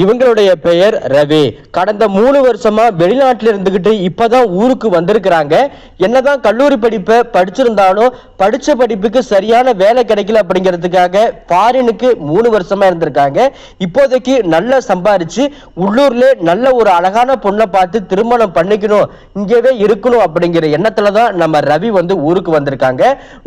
இவங்களுடைய பெயர் ரவி. கடந்த மூணு வருஷமா வெளிநாட்டில் இருந்துகிட்டு இப்பதான் ஊருக்கு வந்திருக்கிறாங்க. என்னதான் கல்லூரி படிப்பை படிச்சிருந்தாலும் படிச்ச படிப்புக்கு சரியான வேலை கிடைக்கல அப்படிங்கிறதுக்காக ஃபாரினுக்கு மூணு வருஷமா இருந்திருக்காங்க. இப்போதைக்கு நல்லா சம்பாரிச்சு உள்ளூர்ல நல்ல ஒரு அழகான பொண்ணை பார்த்து திருமணம் பண்ணிக்கணும் இங்கேவே இருக்கணும் அப்படிங்கிற எண்ணத்துல தான் நம்ம ரவி வந்து ஊருக்கு வந்திருக்காங்க.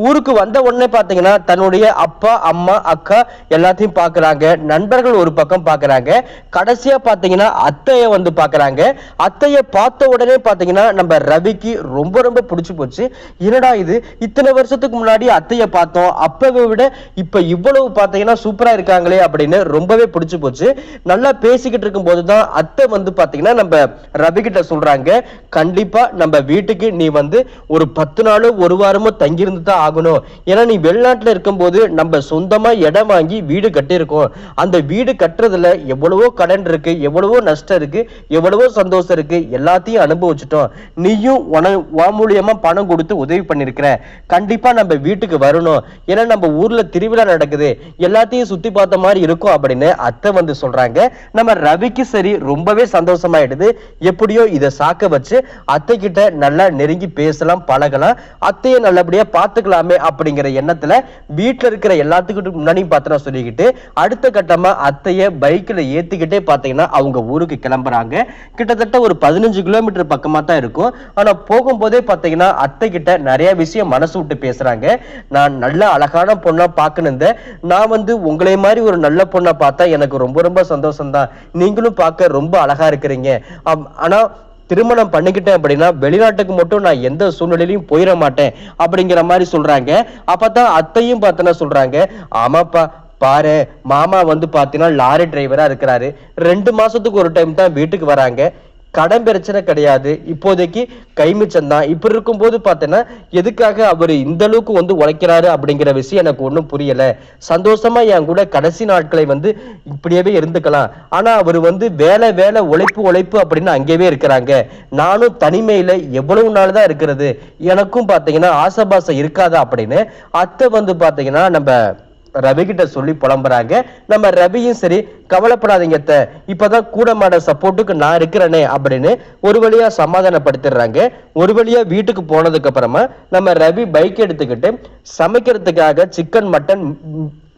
ஊருக்கு வந்த உடனே பாத்தீங்கன்னா தன்னுடைய அப்பா அம்மா அக்கா எல்லாத்தையும் பார்க்குறாங்க நண்பர்கள் ஒரு பக்கம் பார்க்குறாங்க கடைசியா பாத்தீங்கன்னா அத்தைய வந்து பாக்குறாங்க. அத்தைய பார்த்த உடனே பாத்தீங்கன்னா நம்ம ரவிக்கு ரொம்ப ரொம்ப பிடிச்சு போச்சு. என்னடா இது? இத்தனை வருஷத்துக்கு முன்னாடி அத்தைய பார்த்தோம். அப்பவே விட இப்ப இவ்வளவு பாத்தீங்கன்னா சூப்பரா இருக்காங்களே அப்படின்னு ரொம்பவே பிடிச்சு போச்சு. நல்லா பேசிக்கிட்டு இருக்கும் போதுதான் அத்தை வந்து பாத்தீங்கன்னா நம்ம ரவி கிட்ட சொல்றாங்க. கண்டிப்பா நம்ம வீட்டுக்கு நீ வந்து ஒரு பத்து நாளோ ஒரு வாரமோ தங்கியிருந்து தான் ஆகணும். ஏன்னா நீ வெளிநாட்டுல இருக்கும்போது நம்ம சொந்தமா இடம் வாங்கி வீடு கட்டியிருக்கோம். அந்த வீடு கட்டுறதுல எவ்வளவோ எவ்வளவோ கடன் இருக்கு எவ்வளவோ நஷ்டம் இருக்கு எவ்வளவோ சந்தோஷம் இருக்கு எல்லாத்தையும் அனுபவிச்சிட்டோம். நீயும் உன உன் மூலியமா பணம் கொடுத்து உதவி பண்ணிருக்கிற. கண்டிப்பா நம்ம வீட்டுக்கு வரணும். ஏன்னா நம்ம ஊர்ல திருவிழா நடக்குது. எல்லாத்தையும் சுத்தி பார்த்த மாதிரி இருக்கும் அப்படின்னு அத்தை வந்து சொல்றாங்க. நம்ம ரவிக்கு சரி ரொம்பவே சந்தோஷமாயிடுது. எப்படியோ இதை சாக்க வச்சு அத்தை கிட்ட நல்லா நெருங்கி பேசலாம் பழகலாம். அத்தையை நல்லபடியா பாத்துக்கலாமே அப்படிங்கிற எண்ணத்துல வீட்டுல இருக்கிற எல்லாத்துக்கிட்ட முன்னாடியும் பார்த்தனா சொல்லிக்கிட்டு அடுத்த கட்டமா அத்தைய பைக்ல ஏத்தி ஏத்திக்கிட்டே பாத்தீங்கன்னா அவங்க ஊருக்கு கிளம்புறாங்க. கிட்டத்தட்ட ஒரு பதினஞ்சு கிலோமீட்டர் பக்கமா தான் இருக்கும். ஆனா போகும்போதே பார்த்தீங்கன்னா அத்தை கிட்ட நிறைய விஷயம் மனசு விட்டு பேசுறாங்க. நான் நல்ல அழகான பொண்ணா பார்க்கணும் நான் வந்து உங்களை மாதிரி ஒரு நல்ல பொண்ணை பார்த்தா எனக்கு ரொம்ப ரொம்ப சந்தோஷம் தான் நீங்களும் பார்க்க ரொம்ப அழகா இருக்கிறீங்க. ஆனால் ஆனா திருமணம் பண்ணிக்கிட்டேன் அப்படின்னா வெளிநாட்டுக்கு மட்டும் நான் எந்த சூழ்நிலையிலும் போயிட மாட்டேன் அப்படிங்கிற மாதிரி சொல்றாங்க. அப்பதான் அத்தையும் பார்த்தனா சொல்றாங்க. ஆமாப்பா பாரு மாமா வந்து பார்த்தீங்கன்னா லாரி டிரைவரா இருக்கிறாரு. ரெண்டு மாசத்துக்கு ஒரு டைம் தான் வீட்டுக்கு வராங்க. கடன் பிரச்சனை கிடையாது. இப்போதைக்கு கைமிச்சம் தான். இப்படி இருக்கும்போது பார்த்தீங்கன்னா எதுக்காக அவர் இந்த அளவுக்கு வந்து உழைக்கிறாரு அப்படிங்கிற விஷயம் எனக்கு ஒன்றும் புரியலை. சந்தோஷமா என் கூட கடைசி நாட்களை வந்து இப்படியவே இருந்துக்கலாம். ஆனால் அவர் வந்து வேலை வேலை உழைப்பு உழைப்பு அப்படின்னு அங்கேயே இருக்கிறாங்க. நானும் தனிமையில் எவ்வளவு நாள் தான் இருக்கிறது. எனக்கும் பார்த்தீங்கன்னா ஆசைபாசம் இருக்காதா அப்படின்னு அத்தை வந்து பார்த்தீங்கன்னா நம்ம ரவி கிட்ட சொல்லி புலம்புறாங்க. நம்ம ரவியும் சரி கவலைப்படாதீங்க இப்பதான் கூட மாட சப்போர்ட்டுக்கு நான் இருக்கிறேனே அப்படின்னு ஒரு வழியா சமாதானப்படுத்திடுறாங்க. ஒரு வழியா வீட்டுக்கு போனதுக்கு அப்புறமா நம்ம ரவி பைக் எடுத்துக்கிட்டு சமைக்கிறதுக்காக சிக்கன் மட்டன்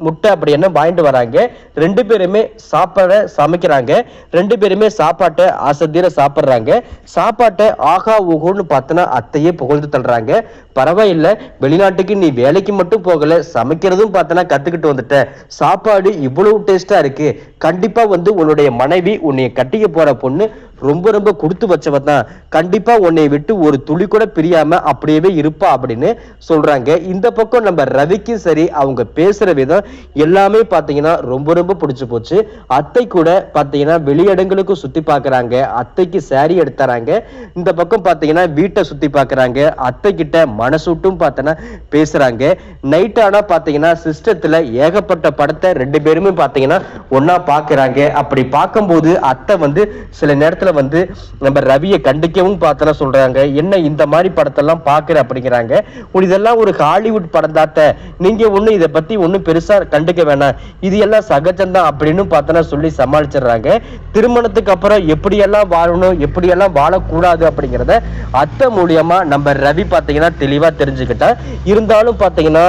முட்டை அப்படி என்ன வாங்கிட்டு வராங்க. ரெண்டு பேருமே சாப்பாட சமைக்கிறாங்க. ரெண்டு பேருமே சாப்பாட்டை அசதியில் சாப்பிட்றாங்க. சாப்பாட்டை ஆகா ஊகுன்னு பார்த்தனா அத்தையே புகழ்ந்து தள்ளுறாங்க. பரவாயில்லை வெளிநாட்டுக்கு நீ வேலைக்கு மட்டும் போகலை சமைக்கிறதும் பார்த்தனா கற்றுக்கிட்டு வந்துட்ட. சாப்பாடு இவ்வளவு டேஸ்ட்டாக இருக்குது கண்டிப்பாக வந்து உன்னுடைய மனைவி உன்னைய கட்டிக்க போகிற பொண்ணு ரொம்ப ரொம்ப கொடுத்து வச்சவன் தான். கண்டிப்பா உன்னை விட்டு ஒரு துளி கூட பிரியாம அப்படியே இருப்பா அப்படின்னு சொல்றாங்க. இந்த பக்கம் நம்ம ரவிக்கும் சரி அவங்க பேசுற விதம் எல்லாமே பாத்தீங்கன்னா ரொம்ப ரொம்ப பிடிச்சு போச்சு. அத்தை கூட பாத்தீங்கன்னா வெளியிடங்களுக்கு சுத்தி பாக்குறாங்க. அத்தைக்கு சாரி எடுத்துறாங்க. இந்த பக்கம் பாத்தீங்கன்னா வீட்டை சுத்தி பாக்குறாங்க. அத்தை கிட்ட மனசுட்டும் பார்த்தனா பேசுறாங்க. நைட் ஆனா பாத்தீங்கன்னா சிஸ்டத்துல ஏகப்பட்ட படத்தை ரெண்டு பேருமே பாத்தீங்கன்னா ஒன்னா பாக்குறாங்க. அப்படி பார்க்கும்போது அத்தை வந்து சில நேரத்துல வந்து நம்ம ரவியை கண்டிக்கவும் பார்த்தனா சொல்றாங்க. என்ன இந்த மாதிரி படத்தெல்லாம் பாக்குற அப்படிங்கிறாங்க. இதெல்லாம் ஒரு ஹாலிவுட் படம் தாத்த நீங்க ஒண்ணு இதை பத்தி ஒண்ணும் பெருசா கண்டுக்க வேணாம். இது எல்லாம் சகஜம்தான் அப்படின்னு பார்த்தனா சொல்லி சமாளிச்சிடுறாங்க. திருமணத்துக்கு அப்புறம் எப்படியெல்லாம் வாழணும் எப்படியெல்லாம் வாழக்கூடாது அப்படிங்கிறத அத்தை மூலியமா நம்ம ரவி பார்த்தீங்கன்னா தெளிவா தெரிஞ்சுக்கிட்டா. இருந்தாலும் பார்த்தீங்கன்னா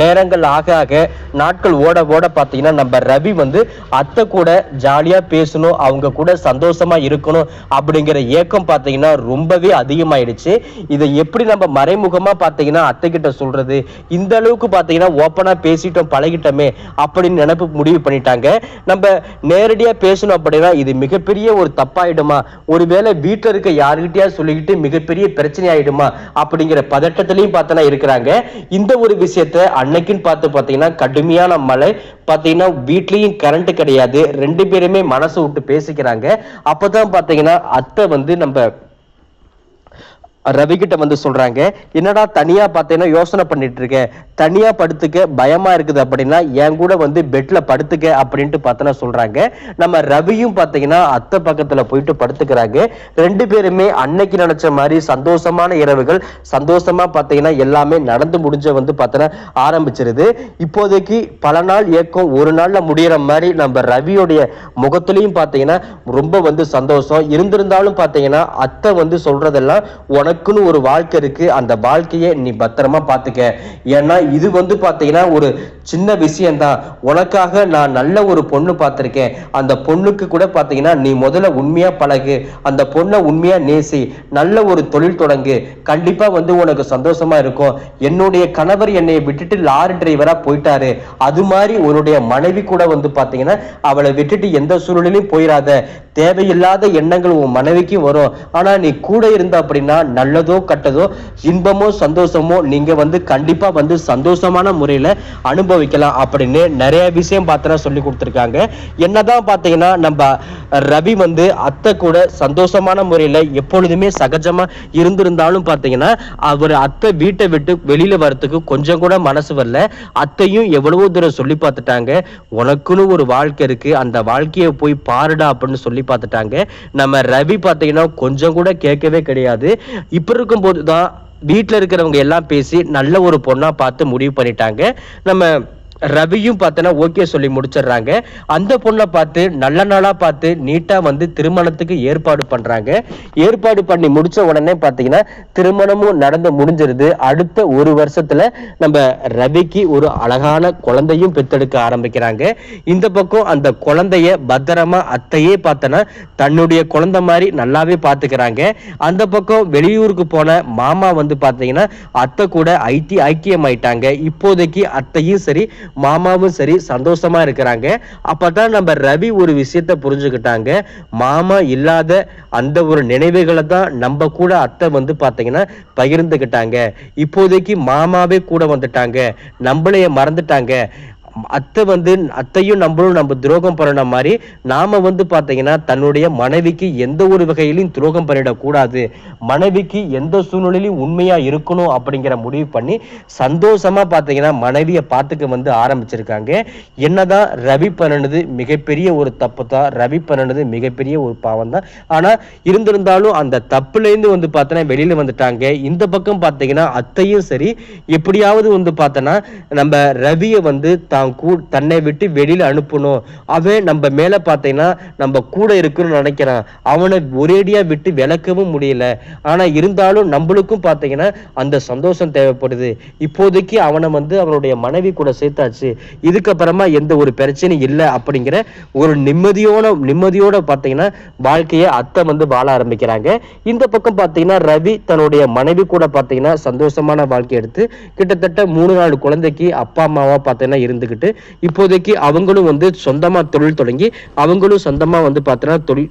நேரங்கள் ஆக ஆக நாட்கள் ஓட ஓட பார்த்தீங்கன்னா நம்ம ரவி வந்து அத்தை கூட ஜாலியாக பேசணும் அவங்க கூட சந்தோஷமாக இருக்கணும் அப்படிங்கிற ஏக்கம் பார்த்தீங்கன்னா ரொம்பவே அதிகமாயிடுச்சு. இதை எப்படி நம்ம மறைமுகமாக பார்த்தீங்கன்னா அத்தை கிட்ட இந்த அளவுக்கு பார்த்தீங்கன்னா ஓப்பனாக பேசிட்டோம் பழகிட்டோமே அப்படின்னு நினப்பு முடிவு பண்ணிட்டாங்க. நம்ம நேரடியாக பேசணும் அப்படின்னா இது மிகப்பெரிய ஒரு தப்பாயிடுமா? ஒருவேளை வீட்டில் இருக்க யாருக்கிட்டையா சொல்லிக்கிட்டு மிகப்பெரிய பிரச்சனை ஆயிடுமா அப்படிங்கிற பதட்டத்திலையும் பார்த்தோன்னா இருக்கிறாங்க. இந்த ஒரு விஷயத்த அன்னைக்குன்னு பார்த்து பார்த்தீங்கன்னா கடுமையான மழை. பார்த்தீங்கன்னா வீட்லேயும் கரண்ட் கிடையாது. ரெண்டு பேருமே மனசு விட்டு பேசிக்கிறாங்க. அப்பதான் பார்த்தீங்கன்னா அத்தை வந்து நம்ம ரவி கிட்ட வந்து சொல்றாங்க என்னடா தனியா பார்த்தீங்கன்னா யோசனை பண்ணிட்டு இருக்கேன் தனியா படுத்துக்க பயமா இருக்குது அப்படின்னா என் கூட வந்து பெட்ல படுத்துக்க அப்படின்ட்டு பார்த்தனா சொல்றாங்க. நம்ம ரவியும் பார்த்தீங்கன்னா அத்தை பக்கத்துல போயிட்டு படுத்துக்கிறாங்க. ரெண்டு பேருமே அன்னைக்கு நினைச்ச மாதிரி சந்தோஷமான இரவுகள் சந்தோஷமா பார்த்தீங்கன்னா எல்லாமே நடந்து முடிஞ்ச வந்து பார்த்தனா ஆரம்பிச்சிருது. இப்போதைக்கு பல நாள் ஏக்கம் ஒரு நாள்ல முடியற மாதிரி நம்ம ரவியோடைய முகத்திலையும் பார்த்தீங்கன்னா ரொம்ப வந்து சந்தோஷம். இருந்திருந்தாலும் பார்த்தீங்கன்னா அத்தை வந்து சொல்றதெல்லாம் உனக்குன்னு ஒரு வாழ்க்கை இருக்கு. அந்த வாழ்க்கையை நீ பத்திரமா பார்த்துக்க. ஏன்னா இது வந்து பார்த்தீங்கன்னா ஒரு சின்ன விஷயம்தான். உனக்காக நான் நல்ல ஒரு பொண்ணு பார்த்துருக்கேன். அந்த பொண்ணுக்கு கூட பார்த்தீங்கன்னா நீ முதல்ல உண்மையா பழகு. அந்த பொண்ணை உண்மையா நேசி. நல்ல ஒரு தொழில் தொடங்கு. கண்டிப்பா வந்து உனக்கு சந்தோஷமா இருக்கும். என்னுடைய கணவர் என்னை விட்டுட்டு லாரி டிரைவரா போயிட்டாரு. அது மாதிரி உன்னுடைய மனைவி கூட வந்து பார்த்தீங்கன்னா அவளை விட்டுட்டு எந்த சூழ்நிலையும் போயிடாத தேவையில்லாத எண்ணங்கள் உன் மனைவிக்கும் வரும். ஆனா நீ கூட இருந்த அப்படின்னா நல்லதோ கட்டதோ இன்பமோ சந்தோஷமோ நீங்க வந்து கண்டிப்பா வந்து சந்தோஷமான முறையில அனுபவிக்கலாம் அப்படின்னு நிறைய விஷயம் பார்த்தனா சொல்லி கொடுத்துருக்காங்க. என்னதான் பார்த்தீங்கன்னா நம்ம ரவி வந்து அத்தை கூட சந்தோஷமான முறையில எப்பொழுதுமே சகஜமா இருந்திருந்தாலும் பார்த்தீங்கன்னா அவர் அத்தை வீட்டை விட்டு வெளியில வரத்துக்கு கொஞ்சம் கூட மனசு வரல. அத்தையும் எவ்வளவோ தூரம் சொல்லி பார்த்துட்டாங்க. உனக்குன்னு ஒரு வாழ்க்கை இருக்கு. அந்த வாழ்க்கையை போய் பாருடா அப்படின்னு சொல்லி பார்த்துட்டாங்க நம்ம ரவி பார்த்தீங்கன்னா கொஞ்சம் கூட கேட்கவே கிடையாது. இப்ப இருக்கும்போது தான் வீட்டில் இருக்கிறவங்க எல்லாம் பேசி நல்ல ஒரு பொண்ணா பார்த்து முடிவு பண்ணிட்டாங்க. நம்ம ரவியும் பார்த்தோன்னா ஓகே சொல்லி முடிச்சிடுறாங்க. அந்த பொண்ணை பார்த்து நல்ல நாளா பார்த்து நீட்டா வந்து திருமணத்துக்கு ஏற்பாடு பண்றாங்க. ஏற்பாடு பண்ணி முடிச்ச உடனே பார்த்தீங்கன்னா திருமணமும் நடந்து முடிஞ்சிருது. அடுத்த ஒரு வருஷத்துல நம்ம ரவிக்கு ஒரு அழகான குழந்தையும் பெத்தெடுக்க ஆரம்பிக்கிறாங்க. இந்த பக்கம் அந்த குழந்தைய பத்திரமா அத்தையே பார்த்தோன்னா தன்னுடைய குழந்தை மாதிரி நல்லாவே பார்த்துக்கிறாங்க. அந்த பக்கம் வெளியூருக்கு போன மாமா வந்து பார்த்தீங்கன்னா அத்தை கூட ஐக்கியம் ஆயிட்டாங்க இப்போதைக்கு அத்தையும் சரி மாமாவும் சரி சந்தோஷமா இருக்கிறாங்க. அப்பதான் நம்ம ரவி ஒரு விஷயத்த புரிஞ்சுக்கிட்டாங்க. மாமா இல்லாத அந்த ஒரு நினைவுகளை தான் நம்ம கூட அத்தை வந்து பார்த்தீங்கன்னா பகிர்ந்துக்கிட்டாங்க இப்போதைக்கு மாமாவே கூட வந்துட்டாங்க. நம்மளைய மறந்துட்டாங்க. அத்தை வந்து அத்தையும் நம்மளும் நம்ம துரோகம் பண்ண மாதிரி நாம வந்து பாத்தீங்கன்னா தன்னுடைய மனைவிக்கு எந்த ஒரு வகையிலும் துரோகம் பண்ணிடக்கூடாது. மனைவிக்கு எந்த சூழ்நிலையிலும் உண்மையா இருக்கணும் அப்படிங்கிற முடிவு பண்ணி சந்தோஷமா பாத்தீங்கன்னா மனைவியை பார்த்துக்க வந்து ஆரம்பிச்சிருக்காங்க. என்னதான் ரவி பண்ணினது மிகப்பெரிய ஒரு தப்பு தான். ரவி பண்ணினது மிகப்பெரிய ஒரு பாவம் தான். ஆனா இருந்திருந்தாலும் அந்த தப்புலேருந்து வந்து பார்த்தோன்னா வெளியில வந்துட்டாங்க. இந்த பக்கம் பார்த்தீங்கன்னா அத்தையும் சரி. எப்படியாவது வந்து பார்த்தோன்னா நம்ம ரவியை வந்து தான் கூ தன்னை விட்டு வெளியில் அனுப்பணும். அவன் நம்ம மேலே பார்த்தீங்கன்னா நம்ம கூட இருக்கணும்னு நினைக்கிறான். அவனை ஒரேடியாக விட்டு விளக்கவும் முடியல. ஆனால் இருந்தாலும் நம்மளுக்கும் பார்த்தீங்கன்னா அந்த சந்தோஷம் தேவைப்படுது. இப்போதைக்கு அவனை வந்து அவனுடைய மனைவி கூட சேர்த்தாச்சு. இதுக்கப்புறமா எந்த ஒரு பிரச்சனையும் இல்லை அப்படிங்கிற ஒரு நிம்மதியோட நிம்மதியோட பார்த்தீங்கன்னா வாழ்க்கையை அத்தை வந்து வாழ ஆரம்பிக்கிறாங்க. இந்த பக்கம் பார்த்தீங்கன்னா ரவி தன்னுடைய மனைவி கூட பார்த்தீங்கன்னா சந்தோஷமான வாழ்க்கை எடுத்து கிட்டத்தட்ட மூணு நாலு குழந்தைக்கு அப்பா அம்மாவா பார்த்தீங்கன்னா எடுத்துக்கிட்டு இப்போதைக்கு அவங்களும் வந்து சொந்தமாக தொழில் தொடங்கி அவங்களும் சொந்தமா வந்து பார்த்தீங்கன்னா தொழில்